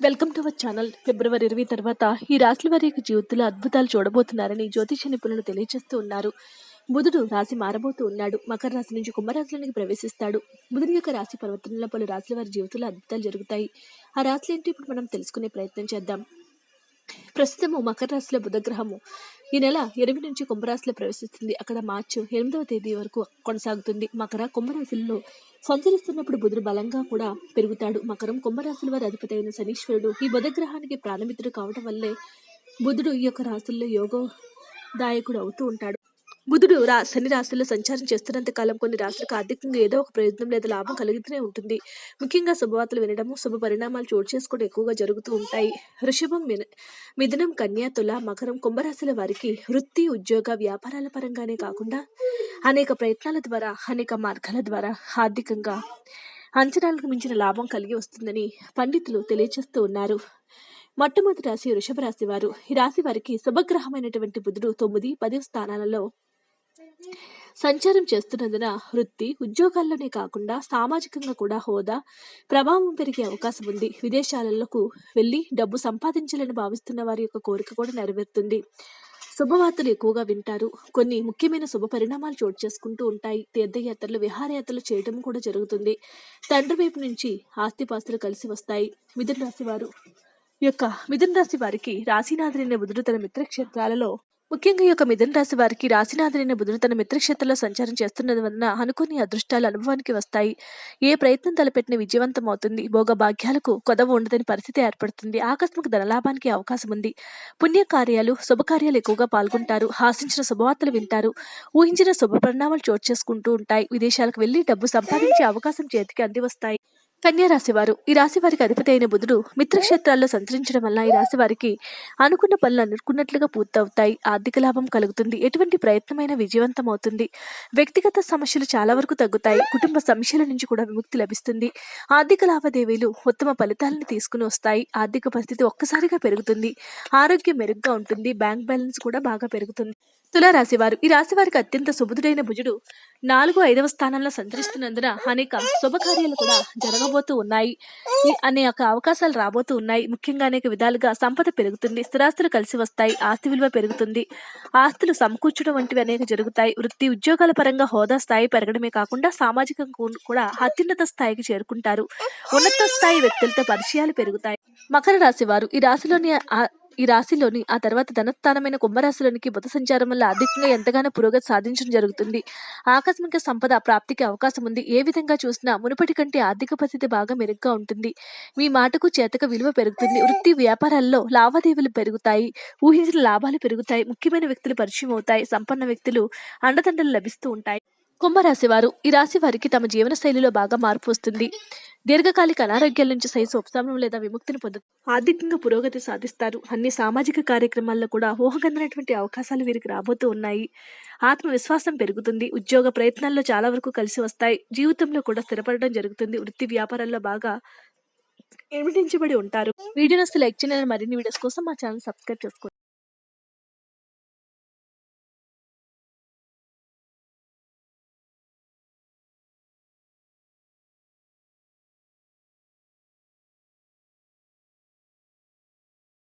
Welcome to our channel ఫిబ్రవరి ఇరవై తర్వాత ఈ రాశుల వారి యొక్క జీవితంలో అద్భుతాలు చూడబోతున్నారని జ్యోతిష నిపుణులు తెలియజేస్తూ ఉన్నారు. బుధుడు రాశి మారబోతూ ఉన్నాడు. మకర రాశి నుంచి కుంభరాశిలోనికి ప్రవేశిస్తాడు. బుధుడి యొక్క రాశి పరివర్తనలో పలు రాశుల వారి జీవితంలో అద్భుతాలు జరుగుతాయి. ఆ రాశులు ఏంటి ఇప్పుడు మనం తెలుసుకునే ప్రయత్నం చేద్దాం. ప్రస్తుతము మకర రాశిలో బుధగ్రహము. ఈ నెల ఎనిమిది నుంచి కుంభరాశిలో ప్రవేశిస్తుంది. అక్కడ మార్చి ఎనిమిదవ తేదీ వరకు కొనసాగుతుంది. మకర కుంభరాశుల్లో సంచరిస్తున్నప్పుడు బుధుడు బలంగా కూడా పెరుగుతాడు. మకరం కుంభరాశుల వారి అధిపతి అయిన శనీశ్వరుడు ఈ బుధగ్రహానికి ప్రాణమిత్రుడు కావటం వల్లే బుధుడు ఈ యొక్క రాశుల్లో యోగదాయకుడు అవుతూ ఉంటాడు. బుధుడు రా శని రాశుల్లో సంచారం చేస్తున్నంత కాలం కొన్ని రాశులకు ఆర్థికంగా ఏదో ఒక ప్రయోజనం లేదా లాభం కలుగుతూనే ఉంటుంది. ముఖ్యంగా శుభవార్తలు వినడము శుభ పరిణామాలు చోటు చేసుకోవడం ఎక్కువగా జరుగుతూ ఉంటాయి. వృషభం మిన మిథునం కన్యా తుల మకరం కుంభరాశుల వారికి వృత్తి ఉద్యోగ వ్యాపారాల పరంగానే కాకుండా అనేక ప్రయత్నాల ద్వారా అనేక మార్గాల ద్వారా ఆర్థికంగా అంచనాలకు మించిన లాభం కలిగి వస్తుందని పండితులు తెలియజేస్తూ ఉన్నారు. మొట్టమొదటి రాశి వృషభ రాశి వారు. ఈ రాశి వారికి శుభగ్రహమైనటువంటి బుధుడు తొమ్మిది పది స్థానాలలో సంచారం చేస్తున్నందున వృత్తి ఉద్యోగాల్లోనే కాకుండా సామాజికంగా కూడా హోదా ప్రభావం పెరిగే అవకాశం ఉంది. విదేశాలకు వెళ్ళి డబ్బు సంపాదించాలని భావిస్తున్న వారి యొక్క కోరిక కూడా నెరవేరుతుంది. శుభవార్తలు ఎక్కువగా వింటారు. కొన్ని ముఖ్యమైన శుభ పరిణామాలు చోటు చేసుకుంటూ ఉంటాయి. తీర్థయాత్రలు విహారయాత్రలు చేయడం కూడా జరుగుతుంది. తండ్రి వైపు నుంచి ఆస్తిపాస్తులు కలిసి వస్తాయి. మిథున రాశి వారు యొక్క మిథున రాశి వారికి రాశీనాథులైన బుధుడు తన మిత్రక్షేత్రాలలో ముఖ్యంగా ఈ యొక్క మిథున రాశి వారికి రాశినాథులైన బుధుడు తన మిత్రక్షేత్రంలో సంచారం చేస్తున్నది వలన అనుకోని అదృష్టాలు అనుభవానికి వస్తాయి. ఏ ప్రయత్నం తలపెట్టిన విజయవంతం అవుతుంది. భోగ భాగ్యాలకు కొదవ ఉండదని పరిస్థితి ఏర్పడుతుంది. ఆకస్మిక ధనలాభానికి అవకాశం ఉంది. పుణ్యకార్యాలు శుభకార్యాలు ఎక్కువగా పాల్గొంటారు. హాసించిన శుభవార్తలు వింటారు. ఊహించిన శుభ పరిణామాలు చోటు చేసుకుంటూ ఉంటాయి. విదేశాలకు వెళ్ళి డబ్బు సంపాదించే అవకాశం చేతికి అంది వస్తాయి కన్యా రాశివారు. ఈ రాశి వారికి అధిపతి అయిన బుధుడు మిత్రక్షేత్రాల్లో సంచరించడం వల్ల ఈ రాశి వారికి అనుకున్న పనులు అనుకున్నట్లుగా పూర్తవుతాయి. ఆర్థిక లాభం కలుగుతుంది. ఎటువంటి ప్రయత్నమైన విజయవంతం అవుతుంది వ్యక్తిగత సమస్యలు చాలా వరకు తగ్గుతాయి. కుటుంబ సమస్యల నుంచి కూడా విముక్తి లభిస్తుంది. ఆర్థిక లావాదేవీలు ఉత్తమ ఫలితాలను తీసుకుని వస్తాయి. ఆర్థిక పరిస్థితి ఒక్కసారిగా పెరుగుతుంది. ఆరోగ్యం మెరుగ్గా ఉంటుంది. బ్యాంక్ బ్యాలెన్స్ కూడా బాగా పెరుగుతుంది. తులారాశివారు. ఈ రాశి వారికి అత్యంత సుబుధుడైన భుజుడు నాలుగు ఐదవ స్థానంలో సంచరిస్తున్నందున అనేక శుభకార్యాలు కూడా జరగబోతూ ఉన్నాయి. అనే అనేక అవకాశాలు రాబోతూ ఉన్నాయి. ముఖ్యంగా అనేక విధాలుగా సంపద పెరుగుతుంది. స్థిరాస్తులు కలిసి వస్తాయి. ఆస్తి విలువ పెరుగుతుంది. ఆస్తులు సమకూర్చడం వంటివి అనేక జరుగుతాయి. వృత్తి ఉద్యోగాల పరంగా హోదా స్థాయి పెరగడమే కాకుండా సామాజికంగా కూడా అత్యున్నత స్థాయికి చేరుకుంటారు. ఉన్నత స్థాయి వ్యక్తులతో పరిచయాలు పెరుగుతాయి. మకర రాశి వారు ఈ రాశిలోని ఈ రాశిలోని ఆ తర్వాత ధనస్థానమైన కుంభరాశిలోనికి బుధ సంచారం వల్ల ఆర్థికంగా ఎంతగానో పురోగతి సాధించడం జరుగుతుంది. ఆకస్మిక సంపద ప్రాప్తికి అవకాశం ఉంది. ఏ విధంగా చూసినా మునుపటి కంటే ఆర్థిక పరిస్థితి బాగా మెరుగ్గా ఉంటుంది. మీ మాటకు చేతక విలువ పెరుగుతుంది. వృత్తి వ్యాపారాల్లో లావాదేవీలు పెరుగుతాయి. ఊహించిన లాభాలు పెరుగుతాయి. ముఖ్యమైన వ్యక్తులు పరిచయం అవుతాయి. సంపన్న వ్యక్తులు అండదండలు లభిస్తూ ఉంటాయి. కుంభరాశి వారు ఈ రాశి వారికి తమ జీవన శైలిలో బాగా మార్పు వస్తుంది. దీర్ఘకాలిక అనారోగ్యాల నుంచి సైజు ఉపశమనం లేదా విముక్తిని పొందుతారు ఆర్థికంగా పురోగతి సాధిస్తారు. అన్ని సామాజిక కార్యక్రమాల్లో కూడా ఊహకందనటువంటి అవకాశాలు వీరికి రాబోతూ ఉన్నాయి. ఆత్మవిశ్వాసం పెరుగుతుంది. ఉద్యోగ ప్రయత్నాల్లో చాలా వరకు కలిసి వస్తాయి. జీవితంలో కూడా స్థిరపడడం జరుగుతుంది. వృత్తి వ్యాపారాల్లో బాగా ఎమిటించబడి ఉంటారు. వీడియో లైక్ చేయాలని మరిన్ని వీడియోస్ కోసం మా ఛానల్ సబ్స్క్రైబ్ చేసుకోండి.